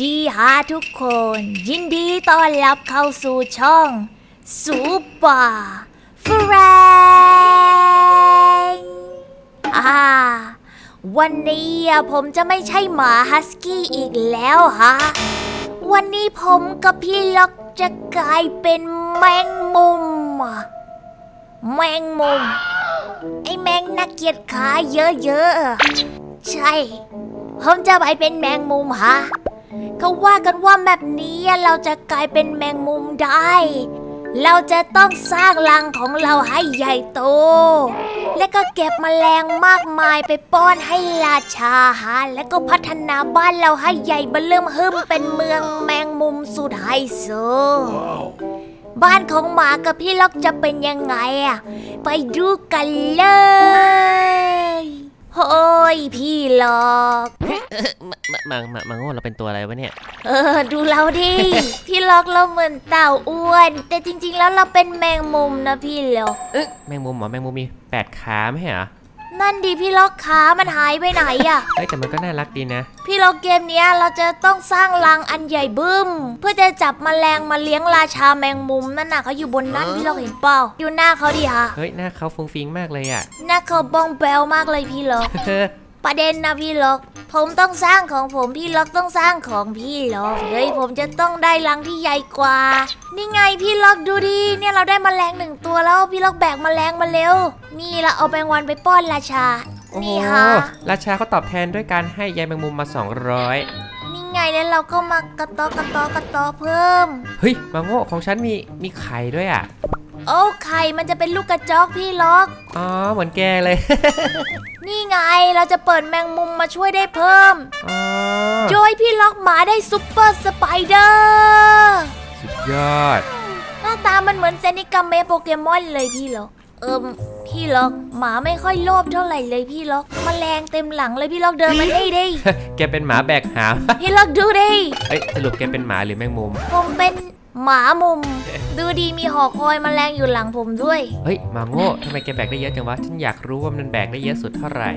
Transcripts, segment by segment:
ดีฮะทุกคน ยินดีต้อนรับเข้าสู่ช่องซูเปอร์ฟรนอ่าวันนี้ผมจะไม่ใช่หมาฮัสกี้อีกแล้วฮะ วันนี้ผมกับพี่ล็อกจะกลายเป็นแมงมุม แมงมุม ไอแมงนักเกียจขาเยอะๆ ใช่ ผมจะไปเป็นแมงมุมฮะ เขาว่ากันว่าแบบนี้เราจะกลายเป็นแมงมุมได้ เราจะต้องสร้างรังของเราให้ใหญ่โต และก็เก็บมแมลงมากมายไปป้อนให้ราชาฮะและก็พัฒนาบ้านเราให้ใหญ่เบอเริ่มเฮิมเป็นเมืองแมงมุมสุดไฮโซบ้านของหมากับพี่ล็อกจะเป็นยังไงอะไปดูกันเลยโฮ้ยพี่ล็อก มามามามาโง่เราเป็นตัวอะไรวะเนี่ย เออ ดูเราดิ พี่ล็อกเราเหมือนเต่าอ้วน แต่จริง ๆ แล้วเราเป็นแมงมุมนะพี่ล็อกเอ๊ะแมงมุมเหรอแมงมุมมีแปดขาไม่ใช่เหรอนั่นดิพี่ล็อกขามันหายไปไหนอะเฮ้ยแต่มันก็น่ารักดีนะ พี่ล็อกเกมเนี้ยเราจะต้องสร้างรังอันใหญ่บึ้ม เพื่อจะจับแมลงมาเลี้ยงราชาแมงมุมนั่นน่ะเขาอยู่บนนั้นพี่ล็อกเห็นเปล่าดูหน้าเขาดิฮะเฮ้ยหน้าเขาฟุ้งฟิงมากเลยอะหน้าเขาบ้องแบวมากเลยพี่ล็อกเฮ้อประเด็นนะพี่ล็อก ผมต้องสร้างของผมพี่ล็อกต้องสร้างของพี่ล็อกเฮ้ยผมจะต้องได้รังที่ใหญ่กว่า นี่ไงพี่ล็อกดูดิเนี่ยเราได้มแมลงหนึ่งตัวแล้วพี่ล็อกแบกมแมลงมาเร็ว นี่เราเอาแมงวันไปป้อนราชา โอ้โหนี่ฮะราชาเขาตอบแทนด้วยการให้ยายแมงมุมมา 200 นี่ไงแล้วเราก็มากระตอกระตอกระตอเพิ่ม เฮ้ย มาโง่ของฉันมีมีไข่ด้วยอะ โอ้ไข่มันจะเป็นลูกกระจอกพี่ล็อก อ๋อ เหมือนแกเลย นี่ไงเราจะเปิดแมงมุมมาช่วยได้เพิ่มอ๋อโดยพี่ล็อกหมาได้ซุปเปอร์สไปเดอร์สุดยอด หน้าตามันเหมือนเซนิกาเมโปเกมอนเลยพี่ล็อกเอิมพี่ล็อกหมาไม่ค่อยโลภเท่าไหร่เลยพี่ล็อกมแมลงเต็มหลังเลยพี่ล็อกเดินมาได้ดิแกเป็นหมาแบกหามพี่ล็อกดูดิเอ้ยสรุปแกเป็นหมาหรือแมงมุมผมเป็น หมามุม ดูดีมีหอคอยมแมลงอยู่หลังผมด้วย เฮ้ยมาโง่ทำไมแกแบกได้เยอะจังวะ ฉันอยากรู้ว่ามันแบกได้เยอะสุดเท่าไหร่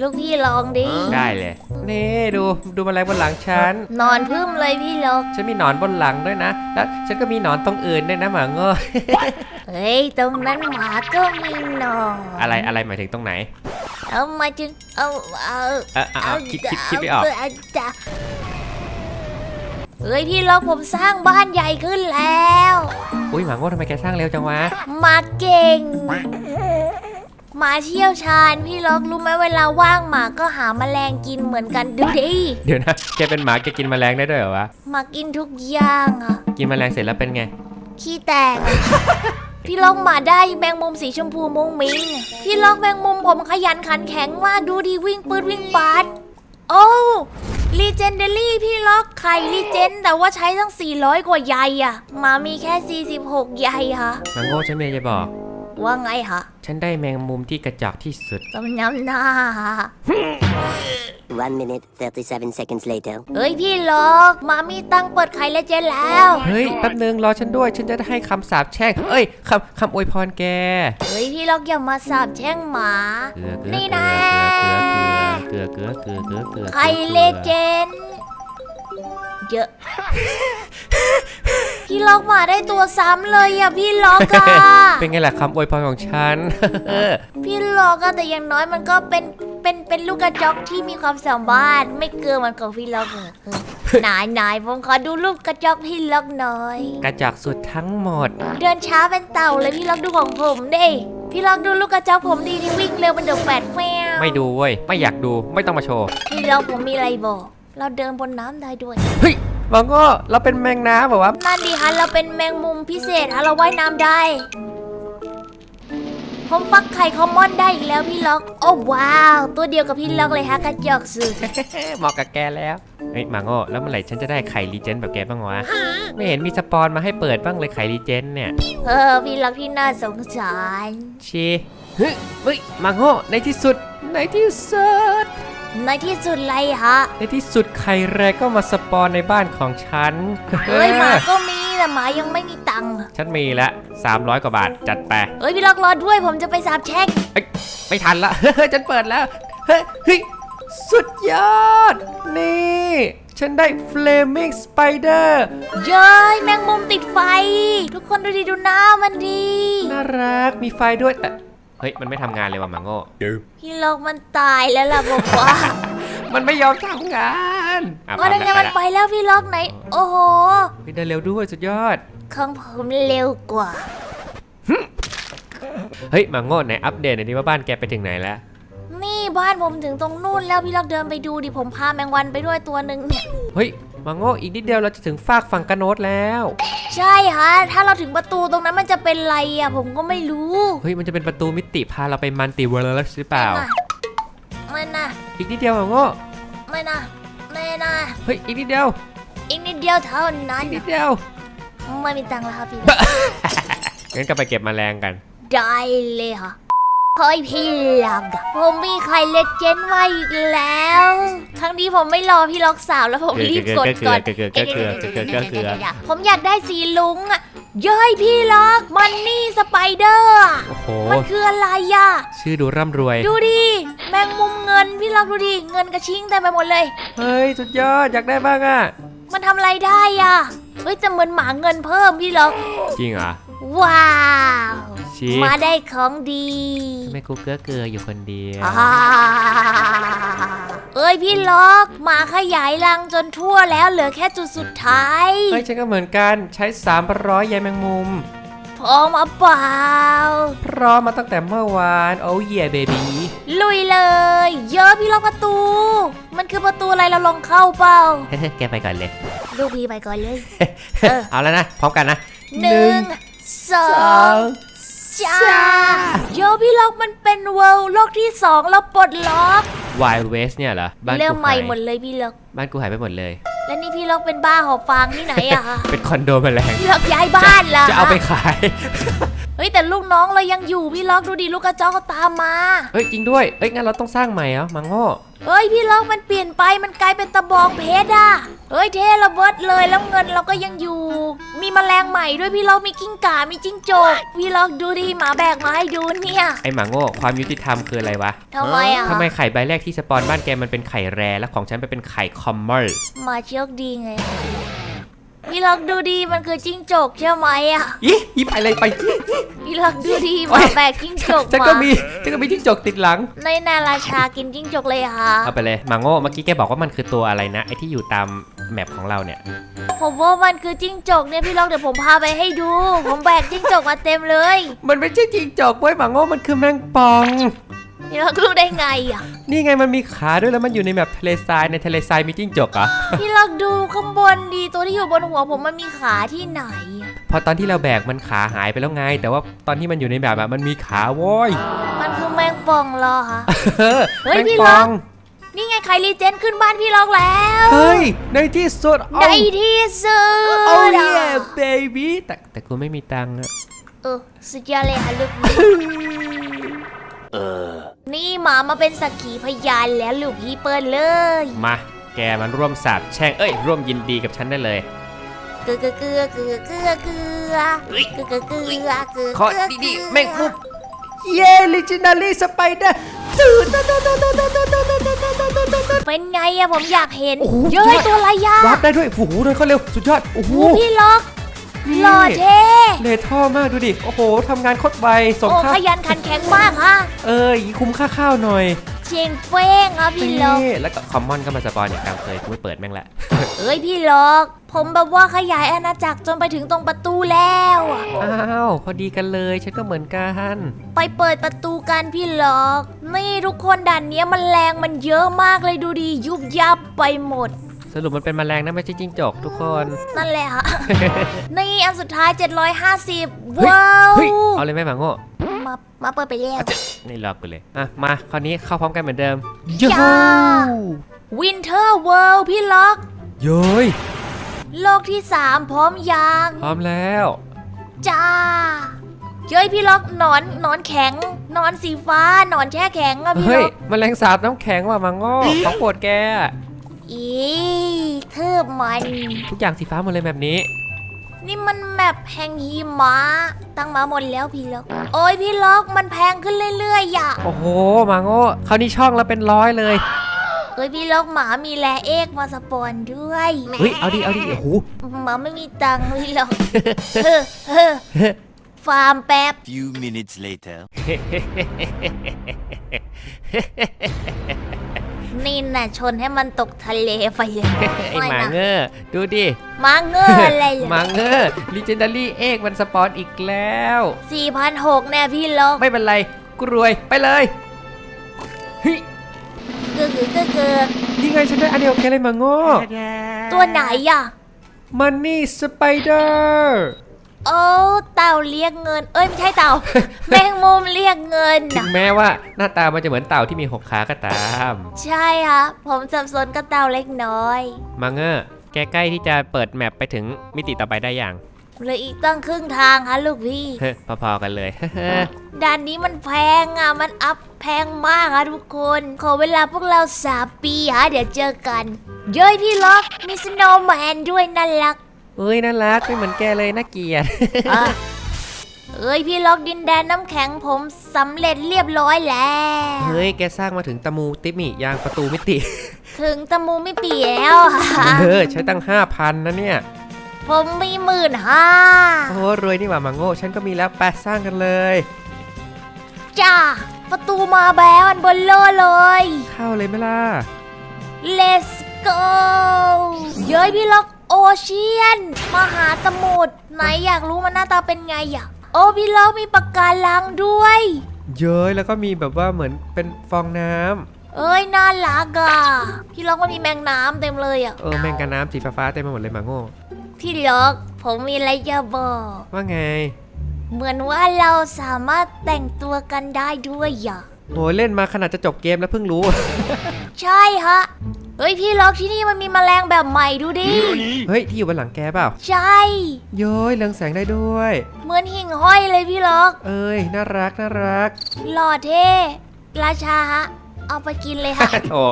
ลูกพี่ลองดิ ได้เลย นี่ดูดูแมลงบนหลังฉัน นอนพึ่มเลยพี่ล็อกฉันมีหนอนบนหลังด้วยนะ แล้วฉันก็มีหนอนตรงอื่นด้วยนะหมาโง่ เฮ้ย ตรงนั้นหมาก็มีหนอนอะไรอะไรหมายถึงตรงไหน เอามาจึงเอาเอาเออเอาเอาคิดคิดคิดไม่ออก เาจะเฮ้ยพี่ล็อกผมสร้างบ้านใหญ่ขึ้นแล้ว อุ้ยหมาโง่ทำไมแกสร้างเร็วจังวะหมาเก่ง หมาเชี่ยวชาญพี่ล็อกรู้ไหมเวลาว่างหมาก็หาแมลงกินเหมือนกันดูดิเดี๋ยวนะ แกเป็นหมาแกกินแมลงได้ด้วยเหรอวะ หมากินทุกอย่างอะกินแมลงเสร็จแล้วเป็นไง ขี้แตกอะ พี่ล็อกหมาได้แมงมุมสีชมพูมุ้งมิ้งพี่ล็อกแมงมุมผมขยันขันแข็งมากดูดีวิ่งปืนวิ่งปาดโอ้ ลีเจนเดอรี่พี่ล็อกไข่ลีเจนแต่ว่าใช้ตั้ง 400 กว่าใยอะหมามีแค่ 46 ใยค่ะหมาโง่ฉันเมียจะบอก ว่าไงคะฉันได้แมงมุมที่กระจอกที่สุดสมน้ำหน้า One minute, 37 seconds later. เฮ้ยพี่ล็อกหมามีตังค์เปิดไข่ลีเจนแล้ว เฮ้ยแป๊บนึงรอฉันด้วย ฉันจะได้ให้คำสาปแช่งเอ้ยคำคำอวยพรแก เฮ้ยพี่ล็อกอย่ามาสาบแช่งหมา เกลือเกลือนี่เกลืนะอเกลือเกลือเกลือเกลือเกลือเกลือไข่เลเจนเยอะ พี่ล็อกหมาได้ตัวซ้ำเลยอะพี่ล็อกอะเป็นไงล่ะคำอวยพรของฉัน พี่ล็อกอะแต่อย่างน้อยมันก็เป็นเป็นเป็นลูกกระจอกที่มีความสามารถไม่เกินมันของพี่ล็อกอะเออนายนายผมขอดูรูปกระจอกพี่ล็อกหน่อย กระจอกสุดทั้งหมด เดินช้าเป็นเต่าเลยพี่ล็อกดูของผมดิพี่ล็อกดูลูกกระจอกผมดีที่วิ่งเร็วเป็นเดอะแฟดแฟวไม่ดูเว้ยไม่อยากดูไม่ต้องมาโชว์พี่ล็อกผมมีอะไรบอก เราเดินบนน้ำได้ด้วยเฮ้ย บางก็เราเป็นแมงน้ำแบบว่านั่นดีฮะเราเป็นแมงมุมพิเศษฮะเราว่ายน้ำได้ ผมฟักไข่คอมมอนได้อีกแล้วพี่ล็อก โอ้ว้าว ตัวเดียวกับพี่ล็อกเลยฮะกระจอกสุด เหมาะกับแกแล้ว เฮ้ยหมาโง่แล้วเมื่อไหร่ฉันจะได้ไข่รีเจนแบบแกบ้างวะ ไม่เห็นมีสปอนมาให้เปิดบ้างเลยไข่รีเจนเนี่ย เออพี่ล็อกที่น่าสงสารชีเฮ้ยเฮ้ยหมาโง่ในที่สุดในที่สุด ในที่สุดเลยฮะ ในที่สุดไข่แรกก็มาสปอนในบ้านของฉัน เฮ้ยหมาก็มีแต่หมายังไม่มีตังค์ ฉันมีละ300 กว่าบาทจัดไป เฮ้ยพี่ล็อกรอด้วยผมจะไปสาบแช่งไม่ทันละ ฉันเปิดแล้ว เฮ้ยเฮ้ยสุดยอด นี่ ฉันได้ Flaming Spider เย้ยแมงมุมติดไฟ ทุกคนดูดิดูหน้ามันดี น่ารักมีไฟด้วยแต่ เฮ้ย มันไม่ทำงานเลยว่ะหมาโง่ พี่ล็อกมันตายแล้วล่ะบอกว่ามันไม่ยอมทำงานอะว่าได้ไงมันไปแล้วพี่ล็อกไหน โอ้โห เฮ้ยได้เร็วด้วยสุดยอด ของผมเร็วกว่า เฮ้ยหมาโง่ไหนอัปเดตหน่อยดิว่าบ้านแกไปถึงไหนแล้ว นี่บ้านผมถึงตรงนู่นแล้วพี่ล็อกเดินไปดูดิผมพาแมงวันไปด้วยตัวหนึ่งเนี่ยเฮ้ยห มาโง่อีกนิดเดียวเราจะถึงฟากฝั่งกระโนดแล้ว ใช่ฮะ ถ้าเราถึงประตูตรงนั้นมันจะเป็นไรอะ ผมก็ไม่รู้ เฮ้ยมันจะเป็นประตูมิติพาเราไปมันติเวิร์ลหรือเปล่า ไม่นะอีกนิดเดียวหมาโง่ไม่นะไม่นะเฮ้ยอีกนิดเดียว อีกนิดเดียวเท่านั้นอีกนิดเดียวไม่มีตังค์แล้วครับพี่งั้นก็ไปเก็บแมลงกัน ได้เลยค่ะ เฮ้ยพี่ล็อกผมมีใครเลเจนไว้อีกแล้ว ครั้งนี้ผมไม่รอพี่ล็อกสาวแล้วผมรีบกดก่อนเกลือเกลือเกลือเกลือเกลือเกลือผมอยากได้สีลุงอะย่อยพี่ล็อกมันนี่สไปเดอร์โอ้โหมันคืออะไรอะชื่อดูร่ำรวย ดูดิแมงมุมเงินพี่ล็อกดูดิเงินกระชิงเต็มไปหมดเลย เฮ้ยสุดยอดอยากได้บ้างอะมันทำอะไรได้อะเฮ้ยแต่เหมือนหมาเงินเพิ่มพี่ล็อกจริงเหรอว้าว ชี้มาได้ของดีทำไมกูเกลือเกลืออยู่คนเดียว อ่าเอ้ยพี่ล็อกหมาขยายรังจนทั่วแล้วเหลือแค่จุดสุดท้าย เฮ้ยฉันก็เหมือนกันใช้ 300ใยแมงมุม พร้อมเอาเปล่า พร้อมมาตั้งแต่เมื่อวาน โอ้ยเบบีลุยเลย เยอะพี่ล็อกประตู มันคือประตูอะไรเราลองเข้าเปล่า แกไปก่อนเลย ลูกพี่ไปก่อนเลย เออ เอาแล้วนะ พร้อมกันนะหนึ่งสอง จ้าเยอะพี่ล็อกมันเป็นเวิลด์โลกที่สองเราปลดล็อก วายเวสเนี่ยเหรอ บ้านเริ่กูมใหม่หายหมดเลยพี่ล็อก บ้านกูหายไปหมดเลย แล้วนี่พี่ล็อกเป็นบ้าหอบฟางที่ไหนอะคะ เป็นคอนโดแมลงพี่ล็อกย้ายบ้านละจะเอาไปขาย เฮ้ยแต่ลูกน้องเรายังอยู่พี่ล็อกดูดิลูกกระจอกก็ตามมาเฮ้ยจริงด้วยเอ้ยงั้นเราต้องสร้างใหม่เหรอมังโง่เฮ้ยพี่ล็อกมันเปลี่ยนไปมันกลายเป็นตะบองเพชรอะเฮ้ยเท่ระเบิดเลยแล้วเงินเราก็ยังอยู่ มีแมลงใหม่ด้วยพี่ล็อกมีกิ้งก่ามีจิ้งจกพี่ล็อกดูดิหมาแบกมาให้ดูเนี่ยไอ้หมาโง่ความยุติธรรมคืออะไรวะทำไมอะทำไมไข่ใบแรกที่สปอนบ้านแกมันเป็นไข่แรแล้วของฉันไปเป็นไข่คอมมอนหมาโชคดีไง พี่ล็อกดูดีมันคือจิ้งจกใช่ไหมอะอีอีไปเลยไปพี่ล็อกดูดีหโอ๊มายแบกจิ้งจกฉันมาก็มีฉันก็มีจิ้งจกติดหลัง ในนาราชากินจิ้งจกเลยค่ะเอาไปเลยหมาโง่เมื่อกี้แกบอกว่ามันคือตัวอะไรนะไอ้ที่อยู่ตามแมปของเราเนี่ย ผมว่ามันคือจิ้งจกเนี่ยพี่ล็อกเดี๋ยวผมพาไปให้ดู ผมแบกจิ้งจกมาเต็มเลย มันไม่ใช่จิ้งจกเว้ยหมาโง่มันคือแมงป่อง พี่ล็อกรู้ได้ไงอะนี่ไงมันมีขาด้วยแล้วมันอยู่ในแมปทะเลทรายในทะเลทรายมีจิ้งจกเหรอพี่ล็อกดูข้างบนดีตัวที่อยู่บนหัวผมมันมีขาที่ไหนอะพอตอนที่เราแบกมันขาหายไปแล้วไง แต่ว่าตอนที่มันอยู่ในแบบอะมันมีขาโว้ยมันคือแมงป่องเหรอคะ เฮ้เฮ้ยแมงพี่ป่ล็ออกงนี่ไงไคลีเจนขึ้นบ้านพี่ล็อกแล้วเฮ้ย ในที่สุดในที่สุดโอ้ยอะเบบี้แต่แต่กูไม่มีตังค์อะ เออสุดยอดเลยค่ะลูกนี่ หมามาเป็นสักขีพยานแล้วลูกพี่เปิดเลย มา แกมันร่วมสาบแช่งเอ้ย ร่วมยินดีกับฉันได้เลยเกลือเกลือเกลือเกลือเกลือเกลือเกลือเกลือเกลือเกลือเกลือขอดีๆแม่งมุกเย้ลิจินาลีสไปเดอร์ตื่นเป็นไงอะผมอยากเห็นโอ้โหเย้ยตัวอะไรยะวาร์ปได้ด้วยโอ้โหเดินเข้าเร็ว สุดยอด โอ้โหโอ้พี่ล็อก นี่หล่อเท่เลท่อมากดูดิ โอ้โหทำงานโคตรไวสมโอ้ค่าขยันขันแข็งมากฮะเอ้ยคุ้มค่าข้าวหน่อย เชียงเฟ้งอะพี่ล็อกนี่แล้วก็คอมมอนก็มาสปอนอย่างตามเคยกูไม่เปิดแม่งละเอ้ยพี่ล็อก ผมแบบว่าขยายอาณาจักรจนไปถึงตรงประตูแล้วอะอ้าวพอดีกันเลยฉันก็เหมือนกันไปเปิดประตูกันพี่ล็อก นี่ทุกคนด่านเนี้ยมันแรงมันเยอะมากเลยดูดิยุบยับไปหมด สรุปมันเป็นแมลงนะไม่ใช่จิ้งจกทุกคน นั่นแหละฮะนี่อันสุดท้าย 750เฮ้ยว้าวเฮ้ยเอาเลยไหมหมาโง่มามาเปิดไปแล้วนี่รอบกันเลย อะ มาคราวนี้เข้าพร้อมกันเหมือนเดิมจ้าวินเทอร์เวิลด์พี่ล็อกโย้ยโลกที่ 3 พร้อมยังพร้อมแล้ว จ้าเย้ยพี่ล็อกหนอนหนอนแข็งหนอนสีฟ้าหนอนแช่แข็งอะพี่เฮ้ยล็อกแมลงสาบน้ำแข็งว่ะหมาโง่ของโปรดแก อีเทิบมัน ทุกอย่างสีฟ้าหมดเลยแบบนี้ นี่มันแมปแห่งหิมะตั้งมาหมดแล้วพี่ล็อก โอ้ยพี่ล็อกมันแพงขึ้นเรื่อยๆอย่าโอ้โหหมาโง่คราวนี้ช่องเราเป็นร้อยเลย เอ้ยพี่ล็อกหมามีแลเอกมาสปอนด้วยเฮ้ย เอาดิ เอาดิ โอ้โห หมาไม่มีตังค์พี่ล็อกเฮ้อเฮ้อฟาร์มแป๊บ Few minutes later. นี่น่ะชนให้มันตกทะเลไปเลยไอหมาเงอดูดิหมาเงออะไรเหรหมาเงอร์ Legendary เอกมันสปอนอีกแล้วสี่พันหกแน่พี่ลอกไม่เป็นไรกรวยไปเลยเฮ้ยเกือเกือเกือเกือนี่ไงฉันได้อันเดียวกับแกเลยหมาโง่ตัวไหนอะมันนี่สไปเดอร์ โอ้เต่าเรียกเงิน เอ้ยไม่ใช่เต่า แมงมุมเรียกเงินถึนะงแม้ว่าหน้าตามันจะเหมือนเต่าที่มีหกขาก็ตามใช่ค่ะผมสับสนกับเต่าเล็กน้อยมาเงอร์แกใกล้ที่จะเปิดแมปไปถึงมิติต่อไปได้อย่าง เหลยอีกตั้งครึ่งทางฮะลูกพี่ เฮ้ยพอๆกันเลย ด่านนี้มันแพงอะ มันอัพแพงมากอะทุกคน ขอเวลาพวกเราสามปีฮะเดี๋ยวเจอกัน เย้ยพี่ล็อก มีสโนว์แมนด้วยน่ารัก เอ้ยน่ารักไม่เหมือนแกเลยน่าเกลียดอะเอ้ยพี่ล็อกดินแดนน้ำแข็งผมสำเร็จเรียบร้อยแล้ว เฮ้ยแกสร้างมาถึงตะมูติมิยางประตูมิติ ถึงตะมูไม่เปีแล้วค่ะเออใช้ตั้งห้าพันนะเนี่ยผมมีหมื่นห้าโอ้รวยนี่หว่ามาโง่ฉันก็มีแล้วไปสร้างกันเลย จ้าประตูมาแล้วอันเบนเลอร์เลย เข้าเลยไหมล่ะ Let's go เย้ยพี่ล็อก โอเชียน มหาสมุทรไหนอยากรู้มันหน้าตาเป็นไงอะ โอ้พี่ล็อกมีปากการังด้วย เย้ยแล้วก็มีแบบว่าเหมือนเป็นฟองน้ำเอ้ยน่ารักอะพี่ล็อกมันมีแมงน้ำเต็มเลยอะ เออแมงกาน้ำสีฟ้าๆเต็มไปหมดเลยมาโง่พี่ล็อกผมมีอะไรจะบอก ว่าไงเหมือนว่าเราสามารถแต่งตัวกันได้ด้วยอะ โหเล่นมาขนาดจะจบเกมแล้วเพิ่งรู้ ใช่ฮะ เฮ้ยพี่ล็อกที่นี่มันมีแมลงแบบใหม่ดูดิ เฮ้ยที่อยู่บนหลังแกเปล่าใช่เย้ยเรืองแสงได้ด้วย เหมือนหิ่งห้อยเลยพี่ล็อก เอ้ยน่ารักน่ารักหล่อเท่ ราชาฮะ เอาไปกินเลยค่ะโอ้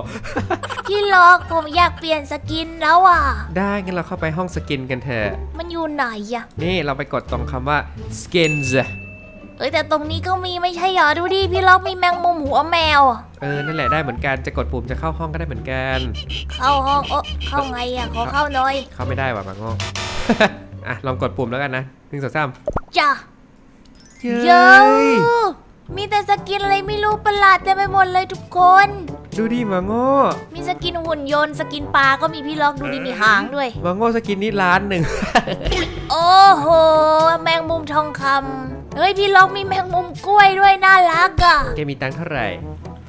พี่ล็อกผมอยากเปลี่ยนสกินแล้วอะ ได้งั้นเราเข้าไปห้องสกินกันเถอะ มันอยู่ไหนอะนี่เราไปกดตรงคำว่า skins เอ้ยแต่ตรงนี้ก็มีไม่ใช่เหรอดูดิพี่ล็อกมีแมงมุมหัวแมวอะเออ นั่นแหละได้เหมือนกัน จะกดปุ่มจะเข้าห้องก็ได้เหมือนกัน เข้าห้องเออเข้าไงอะขอเข้าหน่อยเข้าไม่ได้ว่ะบางโง่อะ ลองกดปุ่มแล้วกันนะหนึ่งสองสามจ้ะเย้เยอะยมีแต่สกินอะไรไม่รู้ประหลาดเต็มไปหมดเลยทุกคน ดูดิมาโง่มีสกินหุ่นยนต์สกินปลาก็มีพี่ล็อกดูดิมีหางด้วยมาโง่สกินนี่ล้านหนึ่ง โอ้โห แมงมุมทองคำ เฮ้ยพี่ล็อกมีแมงมุมกล้วยด้วยน่ารักอะ แกมีตังค์เท่าไหร่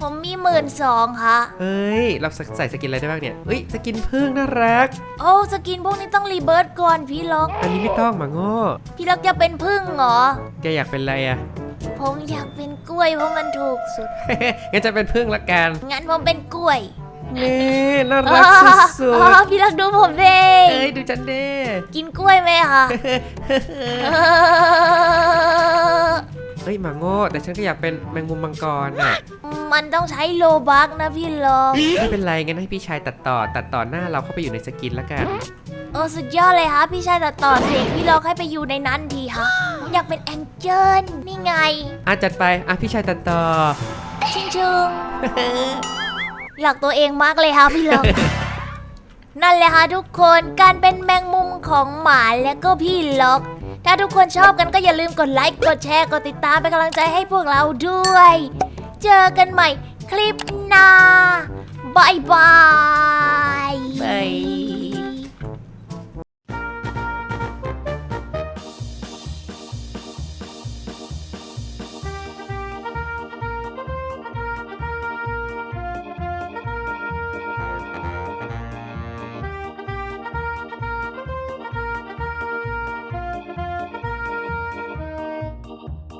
ผมมีหมื่นสองค่ะเอ้ยเราใส่สกินอะไรได้บ้างเนี่ยเอ้ยสกินพึ่งน่ารัก โอ้สกินพวกนี้ต้องรีเบิร์ตก่อนพี่ล็อก อันนี้ไม่ต้องมาโง่พี่ล็อกจะเป็นพึ่งเหรอ แกอยากเป็นอะไรอะผมอยากเป็นกล้วยเพราะมันถูกสุด งั้นจะเป็นพึ่งละกัน งั้นผมเป็นกล้วย นี่น่ารักสุอ๋อดพี่ล็อกดูผมดิๆเอ้ยดูจันเด้กินกล้วยไหมคะเฮ้ยหมาโง่แต่ฉันก็อยากเป็นแมงมุมมังกรน่ะมันต้องใช้โลบักนะพี่ล็อกไม่เป็นไรงั้นให้พี่ชายตัดต่อ ตัดต่อหน้าเราเข้าไปอยู่ในสกินละกันโอ้สุดยอดเลยฮะพี่ชายตัดต่อเสียงพี่ล็อกให้ไปอยู่ในนั้นทีฮะผมอยากเป็นแองเจิลนี่ไงอะจัดไปอะพี่ชายตัดต่อชิงชึง หลักตัวเองมากเลยค่ะพี่ล็อก นั่นแหละค่ะทุกคนการเป็นแมงมุมของหมาและก็พี่ล็อก ถ้าทุกคนชอบกันก็อย่าลืมกดไลค์กดแชร์กดติดตามเป็นกำลังใจให้พวกเราด้วย เจอกันใหม่คลิปหน้าบายบาย